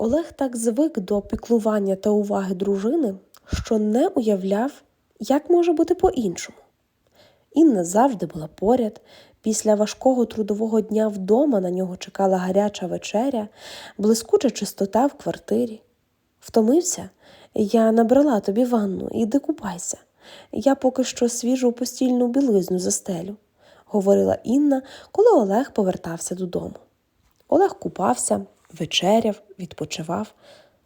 Олег так звик до піклування та уваги дружини, що не уявляв, як може бути по-іншому. Інна завжди була поряд. Після важкого трудового дня вдома на нього чекала гаряча вечеря, блискуча чистота в квартирі. Втомився, я набрала тобі ванну, іди купайся. Я поки що свіжу постільну білизну застелю, говорила Інна, коли Олег повертався додому. Олег купався, вечеряв, відпочивав.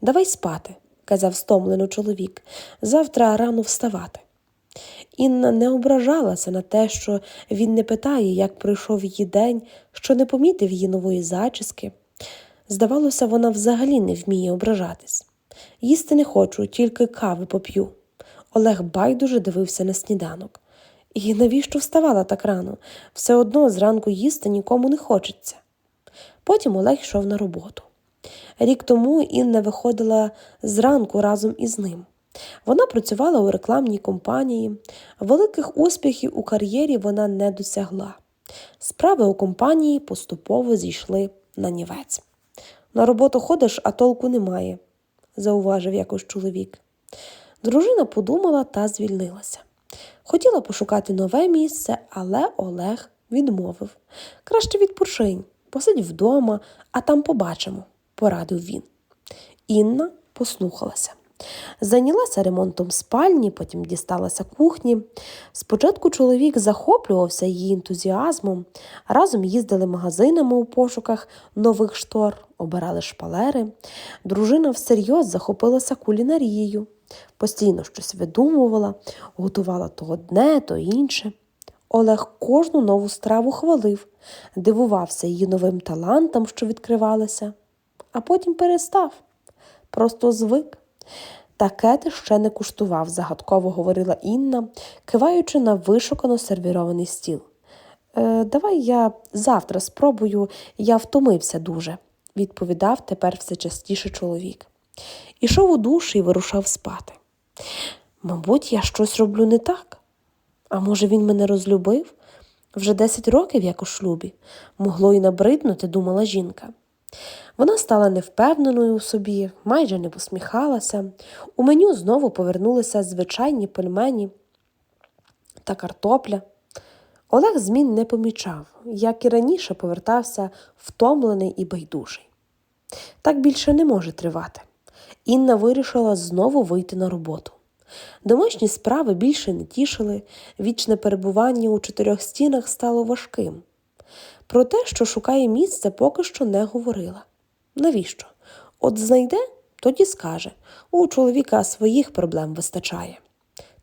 Давай спати, казав стомлено чоловік. Завтра рано вставати. Інна не ображалася на те, що він не питає, як пройшов її день, що не помітив її нової зачіски. Здавалося, вона взагалі не вміє ображатись. Їсти не хочу, тільки кави поп'ю. Олег байдуже дивився на сніданок. І навіщо вставала так рано? Все одно зранку їсти нікому не хочеться. Потім Олег йшов на роботу. Рік тому Інна виходила зранку разом із ним. Вона працювала у рекламній компанії, великих успіхів у кар'єрі вона не досягла. Справи у компанії поступово зійшли на нівець. На роботу ходиш, а толку немає, зауважив якось чоловік. Дружина подумала та звільнилася. Хотіла пошукати нове місце, але Олег відмовив. Краще відпочинь, посидь вдома, а там побачимо, порадив він. Інна послухалася. Зайнялася ремонтом спальні, потім дісталася кухні. Спочатку чоловік захоплювався її ентузіазмом, разом їздили магазинами у пошуках нових штор, обирали шпалери. Дружина всерйоз захопилася кулінарією, постійно щось видумувала, готувала то одне, то інше. Олег кожну нову страву хвалив, дивувався її новим талантам, що відкривалися, а потім перестав, просто звик. Таке ти ще не куштував, загадково говорила Інна, киваючи на вишукано сервірований стіл. Е, Давай я завтра спробую, я втомився дуже, відповідав тепер все частіше чоловік. Ішов у душ і вирушав спати. Мабуть, я щось роблю не так. А може, він мене розлюбив? Вже десять років, як у шлюбі, могло й набриднути, думала жінка. Вона стала невпевненою у собі, майже не посміхалася. У меню знову повернулися звичайні пельмені та картопля. Олег змін не помічав, як і раніше повертався втомлений і байдужий. Так більше не може тривати. Інна вирішила знову вийти на роботу. Домашні справи більше не тішили, вічне перебування у чотирьох стінах стало важким. Про те, що шукає місце, поки що не говорила. Навіщо? От знайде, тоді скаже у чоловіка своїх проблем вистачає.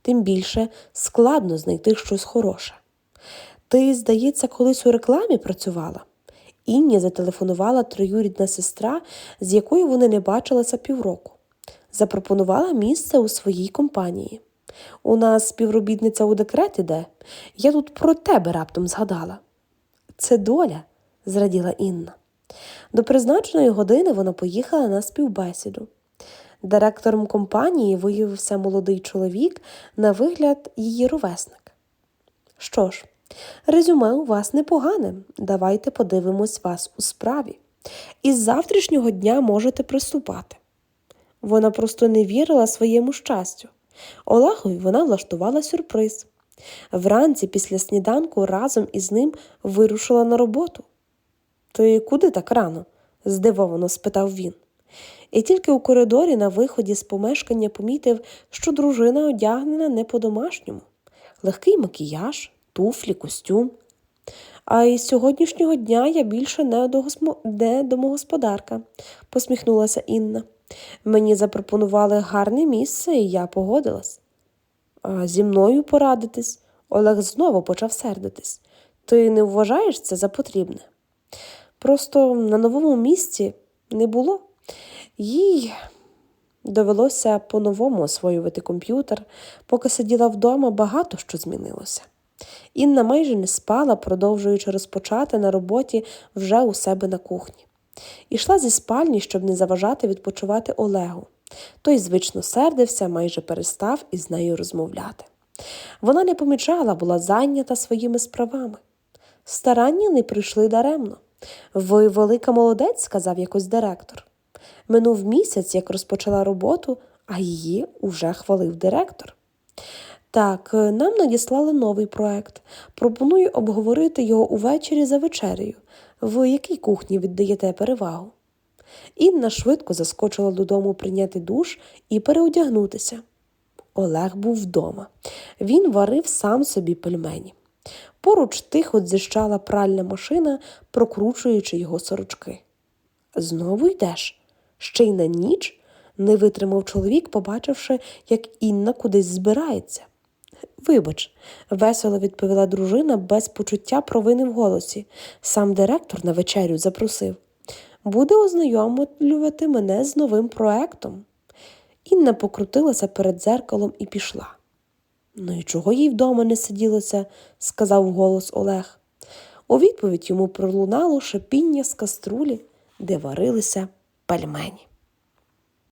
Тим більше складно знайти щось хороше. Ти, здається, колись у рекламі працювала. Інні зателефонувала троюрідна сестра, з якою вони не бачилися півроку. Запропонувала місце у своїй компанії. У нас співробітниця у декрет іде. Я тут про тебе раптом згадала. Це доля, зраділа Інна. До призначеної години вона поїхала на співбесіду. Директором компанії виявився молодий чоловік, на вигляд її ровесник. Що ж, резюме у вас непогане. Давайте подивимось вас у справі. Із завтрашнього дня можете приступати. Вона просто не вірила своєму щастю. Олегові вона влаштувала сюрприз. Вранці після сніданку разом із ним вирушила на роботу. Ти куди так рано? здивовано спитав він. І тільки у коридорі на виході з помешкання помітив, що дружина одягнена не по-домашньому. Легкий макіяж, туфлі, костюм. А із сьогоднішнього дня я більше не домогосподарка, посміхнулася Інна. Мені запропонували гарне місце, і я погодилась. А зі мною порадитись. Олег знову почав сердитись. Ти не вважаєш це за потрібне? Просто на новому місці не було. Їй довелося по-новому освоювати комп'ютер, поки сиділа вдома, багато що змінилося. Інна майже не спала, продовжуючи розпочати на роботі вже у себе на кухні. Ішла зі спальні, щоб не заважати відпочивати Олегу. Той звично сердився, майже перестав із нею розмовляти. Вона не помічала, була зайнята своїми справами. Старання не прийшли даремно. Ви велика молодець, сказав якось директор. Минув місяць, як розпочала роботу, а її уже хвалив директор. Так, нам надіслали новий проект. Пропоную обговорити його увечері за вечерею. В якій кухні віддаєте перевагу? Інна швидко заскочила додому прийняти душ і переодягнутися. Олег був вдома. Він варив сам собі пельмені. Поруч тихо дзищала пральна машина, прокручуючи його сорочки. Знову йдеш? Ще й на ніч? не витримав чоловік, побачивши, як Інна кудись збирається. Вибач, весело відповіла дружина без почуття провини в голосі. Сам директор на вечерю запросив. Буде ознайомлювати мене з новим проектом. Інна покрутилася перед дзеркалом і пішла. Ну і чого їй вдома не сиділося, сказав голос Олег. У відповідь йому пролунало шипіння з каструлі, де варилися пельмені.